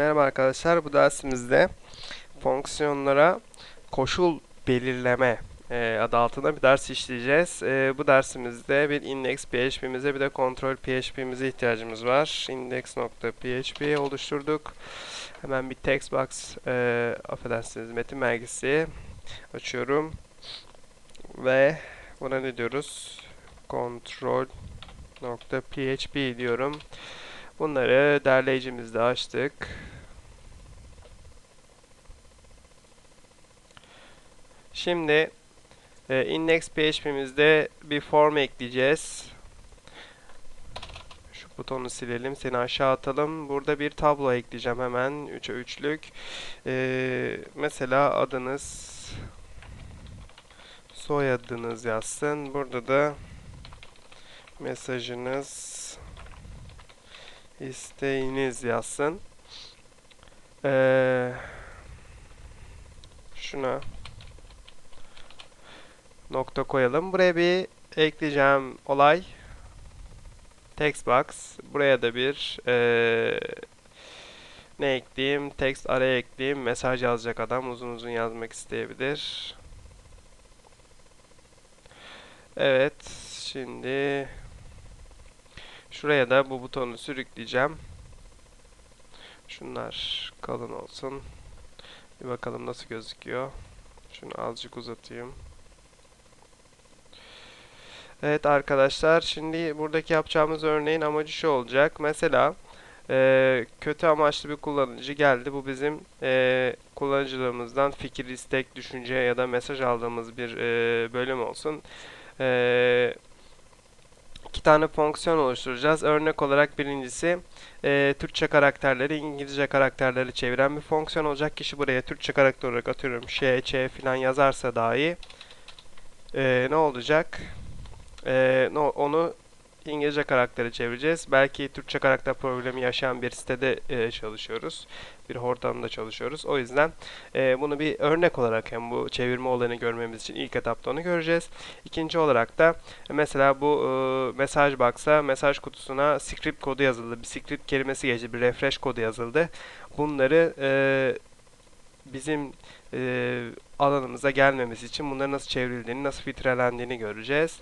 Merhaba arkadaşlar, bu dersimizde fonksiyonlara koşul belirleme e, adı altında bir ders işleyeceğiz. E, bu dersimizde bir index PHP'mize bir de kontrol PHP'mize ihtiyacımız var. Index.php oluşturduk. Hemen bir text box, e, affedersiniz metin belgesi açıyorum. Ve buna ne diyoruz? Control.php diyorum. Bunları derleyicimizde açtık. Şimdi e, index bir form ekleyeceğiz. Şu butonu silelim. Seni aşağı atalım. Burada bir tablo ekleyeceğim hemen. 3'e 3'lük. E, mesela adınız soyadınız yazsın. Burada da mesajınız isteğiniz yazsın. Ee, şuna nokta koyalım. Buraya bir ekleyeceğim olay. Text box. Buraya da bir ee, ne ekleyeyim? Text araya ekleyeyim. Mesaj yazacak adam uzun uzun yazmak isteyebilir. Evet. Şimdi Şuraya da bu butonu sürükleyeceğim. Şunlar kalın olsun. Bir bakalım nasıl gözüküyor. Şunu azıcık uzatayım. Evet arkadaşlar şimdi buradaki yapacağımız örneğin amacı şu olacak. Mesela e, kötü amaçlı bir kullanıcı geldi. Bu bizim e, kullanıcılığımızdan fikir, istek, düşünce ya da mesaj aldığımız bir e, bölüm olsun. Eee iki tane fonksiyon oluşturacağız. Örnek olarak birincisi e, Türkçe karakterleri İngilizce karakterleri çeviren bir fonksiyon olacak. Kişi buraya Türkçe karakter olarak atıyorum ş, ç falan yazarsa dahi e, ne olacak? E, no, onu İngilizce karakteri çevireceğiz. Belki Türkçe karakter problemi yaşayan bir sitede e, çalışıyoruz. Bir ortamda çalışıyoruz. O yüzden e, bunu bir örnek olarak hem bu çevirme olayını görmemiz için ilk etapta onu göreceğiz. İkinci olarak da mesela bu e, mesaj box'a mesaj kutusuna script kodu yazıldı. Bir script kelimesi geçti. Bir refresh kodu yazıldı. Bunları e, bizim e, alanımıza gelmemesi için bunları nasıl çevrildiğini, nasıl filtrelendiğini göreceğiz.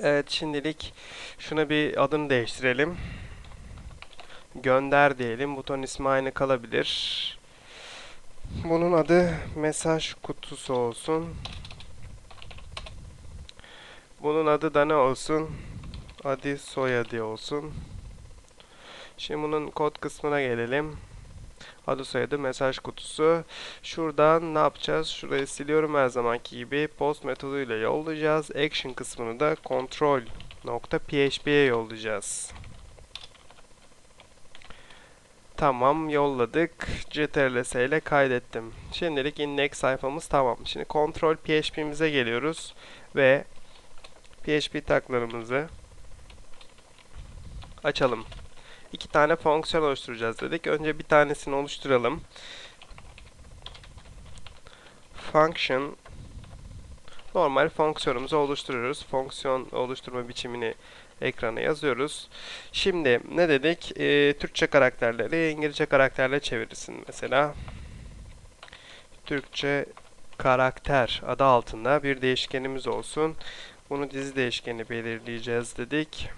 Evet şimdilik şuna bir adını değiştirelim. Gönder diyelim. Buton ismi aynı kalabilir. Bunun adı mesaj kutusu olsun. Bunun adı da ne olsun? Adı soyadı olsun. Şimdi bunun kod kısmına gelelim adı soyadı mesaj kutusu. Şuradan ne yapacağız? Şurayı siliyorum her zamanki gibi. Post metoduyla yollayacağız. Action kısmını da control.php'ye yollayacağız. Tamam yolladık. CTRL-S ile kaydettim. Şimdilik index sayfamız tamam. Şimdi kontrol PHP'mize geliyoruz ve PHP taklarımızı açalım iki tane fonksiyon oluşturacağız dedik. Önce bir tanesini oluşturalım. Function normal fonksiyonumuzu oluşturuyoruz. Fonksiyon oluşturma biçimini ekrana yazıyoruz. Şimdi ne dedik? Ee, Türkçe karakterleri İngilizce karakterle çevirirsin mesela. Türkçe karakter adı altında bir değişkenimiz olsun. Bunu dizi değişkeni belirleyeceğiz dedik.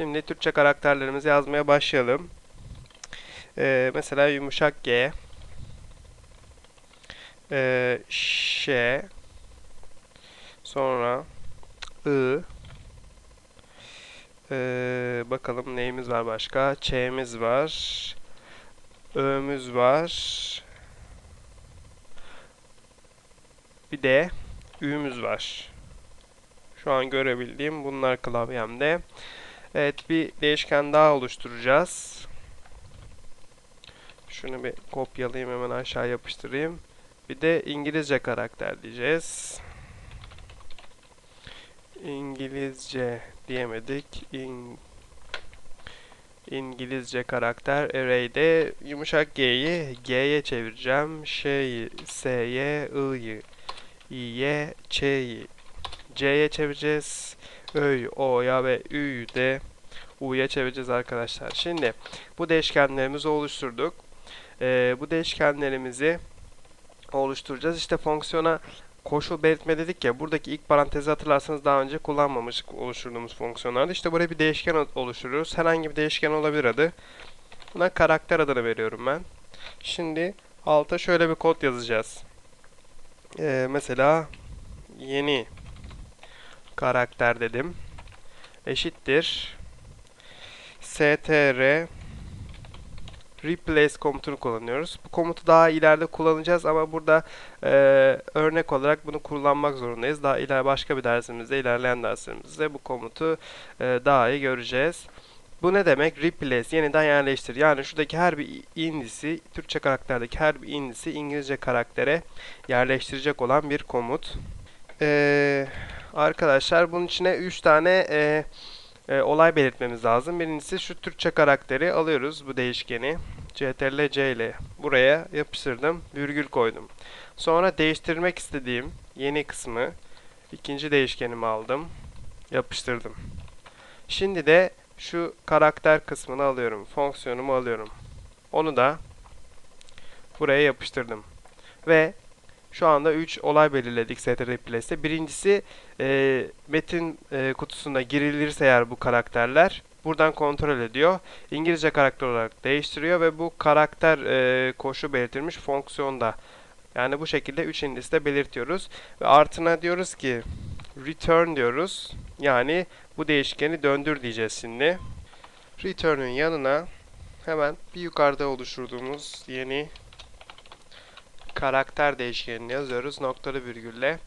Şimdi Türkçe karakterlerimizi yazmaya başlayalım. Ee, mesela yumuşak G, ee, Ş, sonra I, ee, bakalım neyimiz var başka? Ç'miz var, Ö'müz var, bir de Ü'müz var. Şu an görebildiğim bunlar klavyemde. Evet bir değişken daha oluşturacağız. Şunu bir kopyalayayım hemen aşağı yapıştırayım. Bir de İngilizce karakter diyeceğiz. İngilizce diyemedik. İng İngilizce karakter array'de yumuşak G'yi G'ye çevireceğim. Şeyi S'ye, I'yi İ'ye, Ç'yi C'ye çevireceğiz. Ö'yü O'ya ve Ü'yü de U'ya çevireceğiz arkadaşlar. Şimdi bu değişkenlerimizi oluşturduk. Ee, bu değişkenlerimizi oluşturacağız. İşte fonksiyona koşul belirtme dedik ya. Buradaki ilk parantezi hatırlarsanız daha önce kullanmamıştık oluşturduğumuz fonksiyonlarda. İşte buraya bir değişken oluşturuyoruz. Herhangi bir değişken olabilir adı. Buna karakter adını veriyorum ben. Şimdi alta şöyle bir kod yazacağız. Ee, mesela yeni karakter dedim. Eşittir. str replace komutunu kullanıyoruz. Bu komutu daha ileride kullanacağız ama burada e, örnek olarak bunu kullanmak zorundayız. Daha iler başka bir dersimizde, ilerleyen derslerimizde bu komutu e, daha iyi göreceğiz. Bu ne demek? Replace, yeniden yerleştir. Yani şuradaki her bir indisi, Türkçe karakterdeki her bir indisi İngilizce karaktere yerleştirecek olan bir komut. Ee, arkadaşlar bunun içine 3 tane e, e, olay belirtmemiz lazım. Birincisi şu Türkçe karakteri alıyoruz bu değişkeni. Ctrl C ile buraya yapıştırdım. Virgül koydum. Sonra değiştirmek istediğim yeni kısmı ikinci değişkenimi aldım. Yapıştırdım. Şimdi de şu karakter kısmını alıyorum. Fonksiyonumu alıyorum. Onu da buraya yapıştırdım. Ve şu anda 3 olay belirledik str replace'te. Birincisi e, metin e, kutusuna girilirse eğer bu karakterler buradan kontrol ediyor. İngilizce karakter olarak değiştiriyor ve bu karakter e, koşu belirtilmiş fonksiyonda. Yani bu şekilde 3 indisi de belirtiyoruz. Ve artına diyoruz ki return diyoruz. Yani bu değişkeni döndür diyeceğiz şimdi. Return'ün yanına hemen bir yukarıda oluşturduğumuz yeni karakter değişkenini yazıyoruz noktalı virgülle.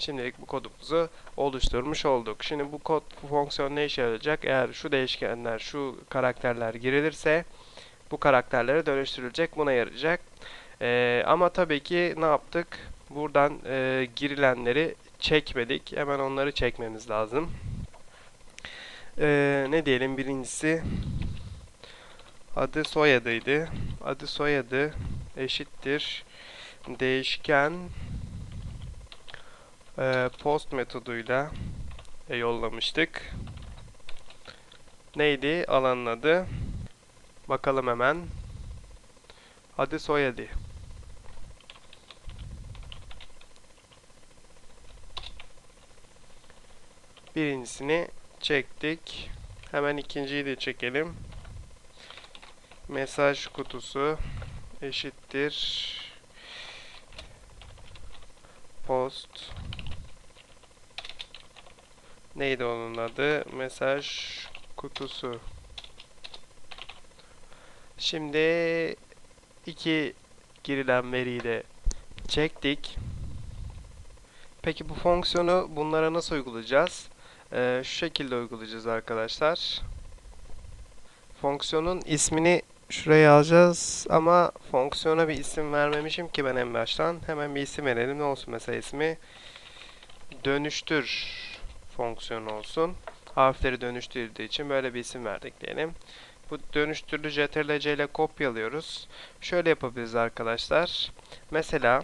Şimdilik bu kodumuzu oluşturmuş olduk. Şimdi bu kod bu fonksiyon ne işe yarayacak? Eğer şu değişkenler, şu karakterler girilirse bu karakterlere dönüştürülecek. Buna yarayacak. Ee, ama tabii ki ne yaptık? Buradan e, girilenleri çekmedik. Hemen onları çekmemiz lazım. Ee, ne diyelim birincisi adı soyadıydı. Adı soyadı eşittir değişken e, post metoduyla e, yollamıştık. Neydi alanın adı? Bakalım hemen. Adı soyadı. Birincisini çektik. Hemen ikinciyi de çekelim. Mesaj kutusu eşittir post neydi onun adı? Mesaj kutusu. Şimdi iki girilen veriyi de çektik. Peki bu fonksiyonu bunlara nasıl uygulayacağız? Ee, şu şekilde uygulayacağız arkadaşlar. Fonksiyonun ismini şuraya yazacağız ama fonksiyona bir isim vermemişim ki ben en baştan. Hemen bir isim verelim. Ne olsun mesela ismi? Dönüştür fonksiyonu olsun. Harfleri dönüştürdüğü için böyle bir isim verdik diyelim. Bu dönüştürlü ctrl-c ile kopyalıyoruz. Şöyle yapabiliriz arkadaşlar. Mesela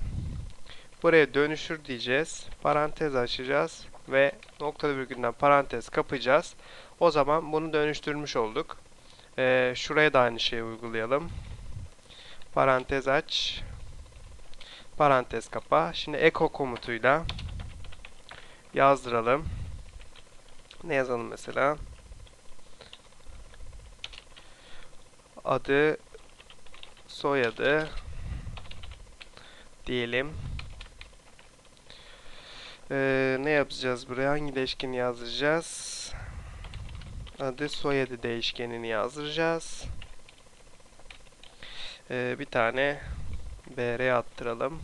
buraya dönüştür diyeceğiz. Parantez açacağız ve noktalı virgülden parantez kapayacağız. O zaman bunu dönüştürmüş olduk. Ee, şuraya da aynı şeyi uygulayalım. Parantez aç. Parantez kapa. Şimdi echo komutuyla yazdıralım. Ne yazalım mesela? Adı, soyadı diyelim. Ee, ne yapacağız buraya? Hangi değişkeni yazdıracağız? Adı soyadı değişkenini yazdıracağız. Ee, bir tane br attıralım.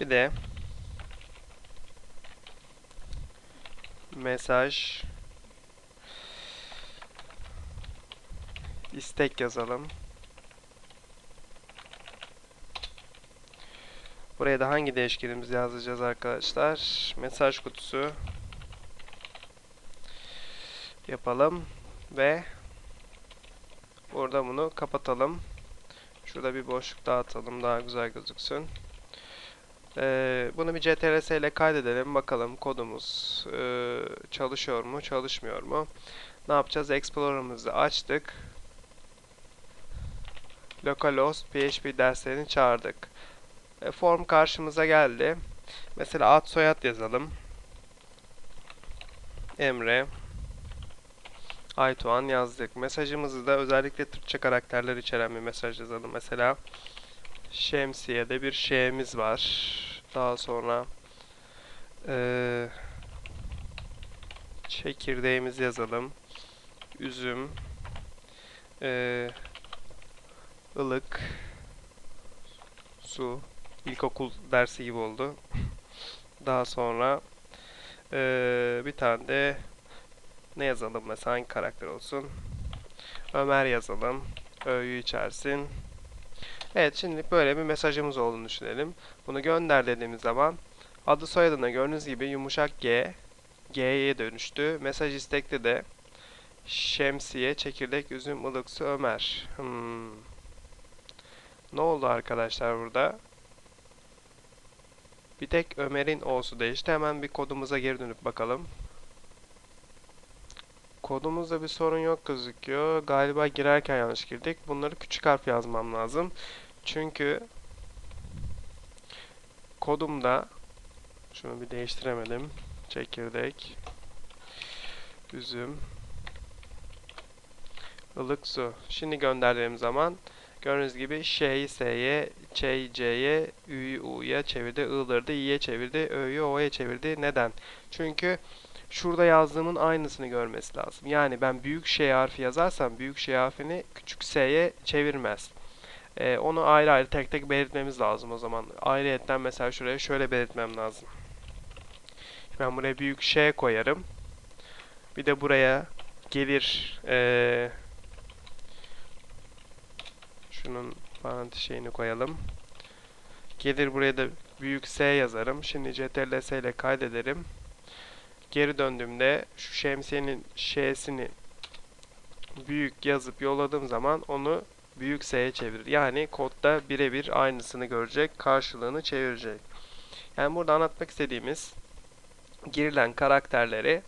Bir de mesaj istek yazalım. Buraya da hangi değişkenimizi yazacağız arkadaşlar? Mesaj kutusu yapalım ve burada bunu kapatalım. Şurada bir boşluk daha atalım daha güzel gözüksün. Ee, bunu bir CTRS ile kaydedelim. Bakalım kodumuz e, çalışıyor mu, çalışmıyor mu? Ne yapacağız? Explorer'ımızı açtık. Localhost PHP derslerini çağırdık. E, form karşımıza geldi. Mesela ad soyad yazalım. Emre Aytuğan yazdık. Mesajımızı da özellikle Türkçe karakterler içeren bir mesaj yazalım. Mesela şemsiyede bir şeyimiz var. Daha sonra eee çekirdeğimizi yazalım. Üzüm eee ılık su ilkokul dersi gibi oldu. Daha sonra eee, bir tane de ne yazalım mesela hangi karakter olsun? Ömer yazalım. Ö'yü içersin. Evet şimdi böyle bir mesajımız olduğunu düşünelim. Bunu gönder dediğimiz zaman adı soyadına gördüğünüz gibi yumuşak G G'ye dönüştü. Mesaj istekli de şemsiye, çekirdek, üzüm, ılık su, Ömer. Hmm. Ne oldu arkadaşlar burada? Bir tek Ömer'in O'su değişti. Hemen bir kodumuza geri dönüp bakalım. Kodumuzda bir sorun yok gözüküyor. Galiba girerken yanlış girdik. Bunları küçük harf yazmam lazım. Çünkü kodumda şunu bir değiştiremedim. Çekirdek, üzüm, ılık su. Şimdi gönderdiğim zaman gördüğünüz gibi şeyi S'ye, Ç'yi C'ye, Ü'yü U'ya çevirdi, I'ları da İ'ye çevirdi, Ö'yü O'ya çevirdi. Neden? Çünkü şurada yazdığımın aynısını görmesi lazım. Yani ben büyük şey harfi yazarsam büyük şey harfini küçük s'ye çevirmez. Ee, onu ayrı ayrı tek tek belirtmemiz lazım o zaman. Ayrıyetten mesela şuraya şöyle belirtmem lazım. Ben buraya büyük şey koyarım. Bir de buraya gelir ee, şunun parantez şeyini koyalım. Gelir buraya da büyük S yazarım. Şimdi CTRL S ile kaydederim geri döndüğümde şu şemsiyenin ş'sini büyük yazıp yolladığım zaman onu büyük s'ye çevirir. Yani kodda birebir aynısını görecek, karşılığını çevirecek. Yani burada anlatmak istediğimiz girilen karakterleri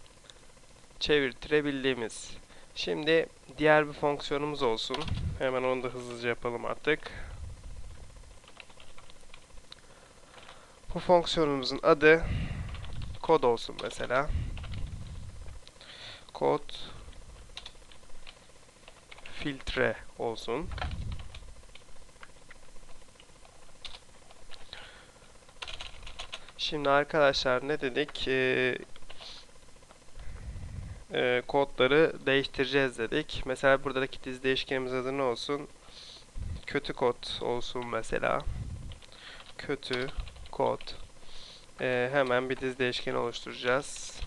çevirtirebildiğimiz. Şimdi diğer bir fonksiyonumuz olsun. Hemen onu da hızlıca yapalım artık. Bu fonksiyonumuzun adı kod olsun mesela. Kod filtre olsun. Şimdi arkadaşlar ne dedik? Ee, e, kodları değiştireceğiz dedik. Mesela buradaki diz değişkenimiz adı ne olsun? Kötü kod olsun mesela. Kötü kod ee, hemen bir diz değişkeni oluşturacağız.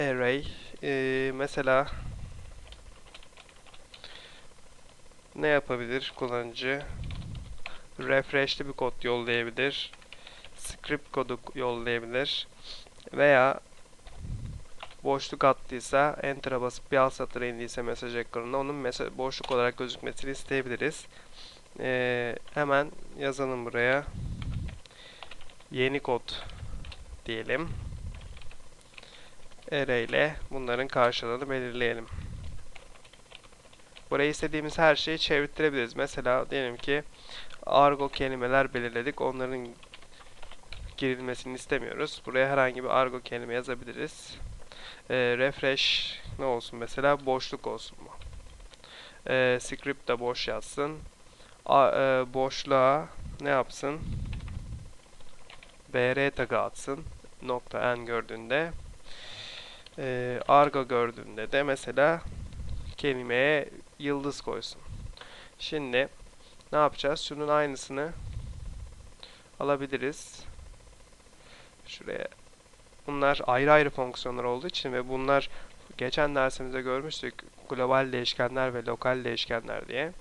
Array. Ee, mesela ne yapabilir kullanıcı? Refresh'li bir kod yollayabilir. Script kodu yollayabilir. Veya boşluk attıysa Enter'a basıp bir alt satıra indiyse mesaj ekranında onun mesaj boşluk olarak gözükmesini isteyebiliriz. Ee, hemen yazalım buraya. Yeni kod diyelim. Array ile bunların karşılığını belirleyelim. Buraya istediğimiz her şeyi çevirtirebiliriz. Mesela diyelim ki argo kelimeler belirledik. Onların girilmesini istemiyoruz. Buraya herhangi bir argo kelime yazabiliriz. Ee, refresh ne olsun mesela? Boşluk olsun mu? Ee, script de boş yazsın a, e, boşluğa ne yapsın? br tagı atsın. Nokta n gördüğünde. E, argo gördüğünde de mesela kelimeye yıldız koysun. Şimdi ne yapacağız? Şunun aynısını alabiliriz. Şuraya. Bunlar ayrı ayrı fonksiyonlar olduğu için ve bunlar geçen dersimizde görmüştük. Global değişkenler ve lokal değişkenler diye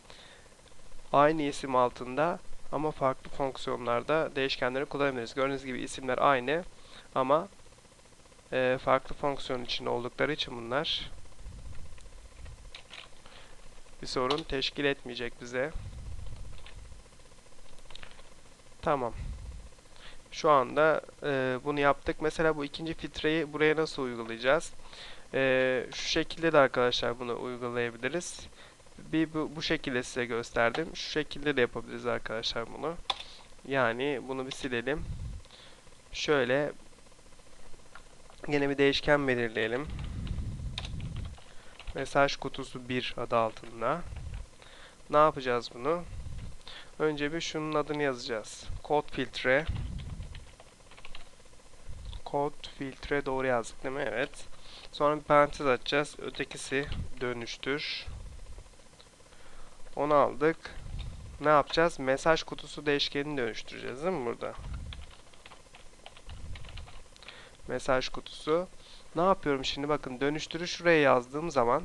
aynı isim altında ama farklı fonksiyonlarda değişkenleri kullanabiliriz. Gördüğünüz gibi isimler aynı ama e, farklı fonksiyon içinde oldukları için bunlar bir sorun teşkil etmeyecek bize. Tamam. Şu anda e, bunu yaptık. Mesela bu ikinci filtreyi buraya nasıl uygulayacağız? E, şu şekilde de arkadaşlar bunu uygulayabiliriz. Bir bu, bu şekilde size gösterdim. Şu şekilde de yapabiliriz arkadaşlar bunu. Yani bunu bir silelim. Şöyle yine bir değişken belirleyelim. Mesaj kutusu 1 adı altında. Ne yapacağız bunu? Önce bir şunun adını yazacağız. Kod filtre. Kod filtre doğru yazdık değil mi? Evet. Sonra bir parantez açacağız. Ötekisi dönüştür. Onu aldık. Ne yapacağız? Mesaj kutusu değişkenini dönüştüreceğiz değil mi burada? Mesaj kutusu. Ne yapıyorum şimdi? Bakın dönüştürü şuraya yazdığım zaman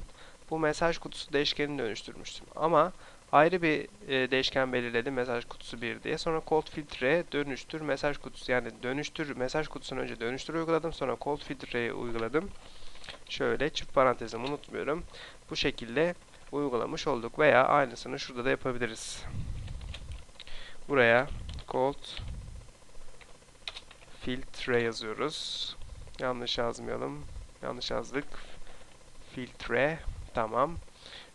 bu mesaj kutusu değişkenini dönüştürmüştüm. Ama ayrı bir e, değişken belirledim mesaj kutusu 1 diye. Sonra cold filtre dönüştür mesaj kutusu yani dönüştür mesaj kutusunu önce dönüştür uyguladım. Sonra cold filtreyi uyguladım. Şöyle çift parantezimi unutmuyorum. Bu şekilde uygulamış olduk veya aynısını şurada da yapabiliriz. Buraya cold filtre yazıyoruz. Yanlış yazmayalım. Yanlış yazdık. Filtre. Tamam.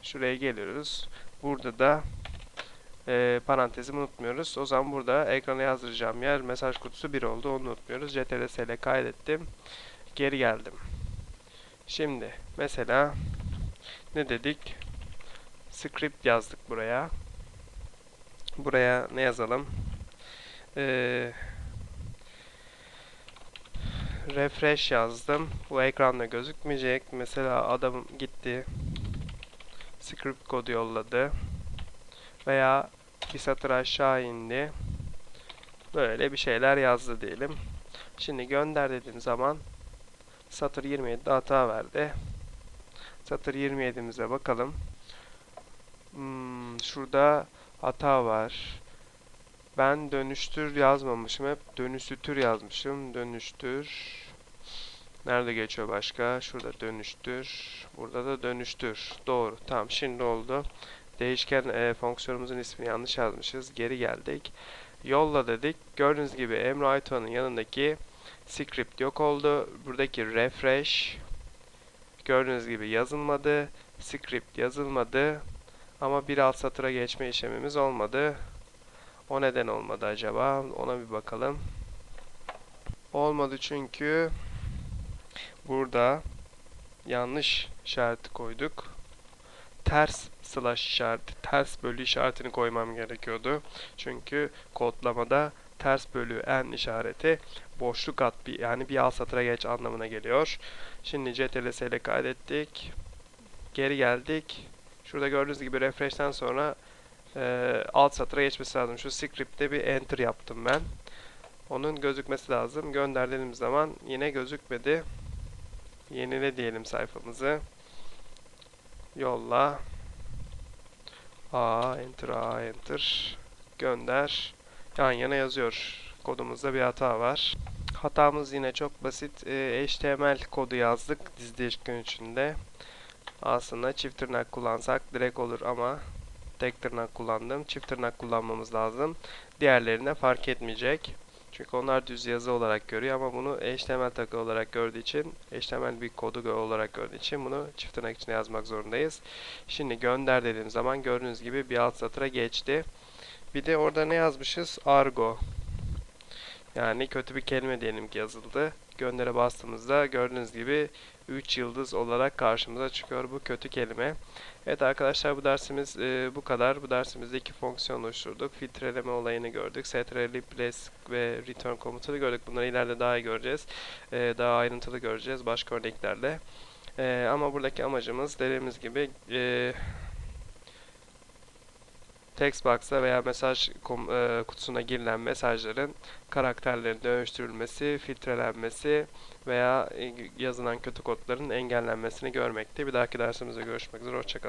Şuraya geliyoruz. Burada da e, parantezimi unutmuyoruz. O zaman burada ekrana yazdıracağım yer mesaj kutusu 1 oldu. Onu unutmuyoruz. CTRS ile kaydettim. Geri geldim. Şimdi mesela ne dedik? Script yazdık buraya. Buraya ne yazalım? Eee refresh yazdım. Bu ekranda gözükmeyecek. Mesela adam gitti. Script kodu yolladı. Veya bir satır aşağı indi. Böyle bir şeyler yazdı diyelim. Şimdi gönder dediğim zaman satır 27'de hata verdi. Satır 27'mize bakalım. Hmm, şurada hata var. Ben dönüştür yazmamışım. Hep dönüştür yazmışım. Dönüştür. Nerede geçiyor başka? Şurada dönüştür. Burada da dönüştür. Doğru. Tamam şimdi oldu. Değişken e, fonksiyonumuzun ismini yanlış yazmışız. Geri geldik. Yolla dedik. Gördüğünüz gibi Emre Aytuğ'un yanındaki script yok oldu. Buradaki refresh gördüğünüz gibi yazılmadı. Script yazılmadı. Ama bir alt satıra geçme işlemimiz olmadı. O neden olmadı acaba? Ona bir bakalım. Olmadı çünkü burada yanlış işareti koyduk. Ters slash işareti, ters bölü işaretini koymam gerekiyordu. Çünkü kodlamada ters bölü n işareti boşluk at bir yani bir alt satıra geç anlamına geliyor. Şimdi ctls ile kaydettik. Geri geldik. Şurada gördüğünüz gibi refresh'ten sonra e, alt satıra geçmesi lazım. Şu script'te bir enter yaptım ben. Onun gözükmesi lazım. Gönder dediğim zaman yine gözükmedi. Yenile diyelim sayfamızı. Yolla. A enter A enter. Gönder. Yan yana yazıyor. Kodumuzda bir hata var. Hatamız yine çok basit. E, HTML kodu yazdık dizi değişken içinde. Aslında çift tırnak kullansak direkt olur ama tek tırnak kullandım. Çift tırnak kullanmamız lazım. Diğerlerine fark etmeyecek. Çünkü onlar düz yazı olarak görüyor ama bunu HTML takı olarak gördüğü için, HTML bir kodu olarak gördüğü için bunu çift tırnak içine yazmak zorundayız. Şimdi gönder dediğim zaman gördüğünüz gibi bir alt satıra geçti. Bir de orada ne yazmışız? Argo. Yani kötü bir kelime diyelim ki yazıldı. Göndere bastığımızda gördüğünüz gibi 3 yıldız olarak karşımıza çıkıyor bu kötü kelime. Evet arkadaşlar bu dersimiz e, bu kadar. Bu dersimizde iki fonksiyon oluşturduk. Filtreleme olayını gördük. Ctrl, ve return komutunu gördük. Bunları ileride daha iyi göreceğiz. E, daha ayrıntılı göreceğiz başka örneklerle. E, ama buradaki amacımız dediğimiz gibi e, text box'a veya mesaj e, kutusuna girilen mesajların karakterlerin dönüştürülmesi, filtrelenmesi veya yazılan kötü kodların engellenmesini görmekte. Bir dahaki dersimizde görüşmek üzere. Hoşçakalın.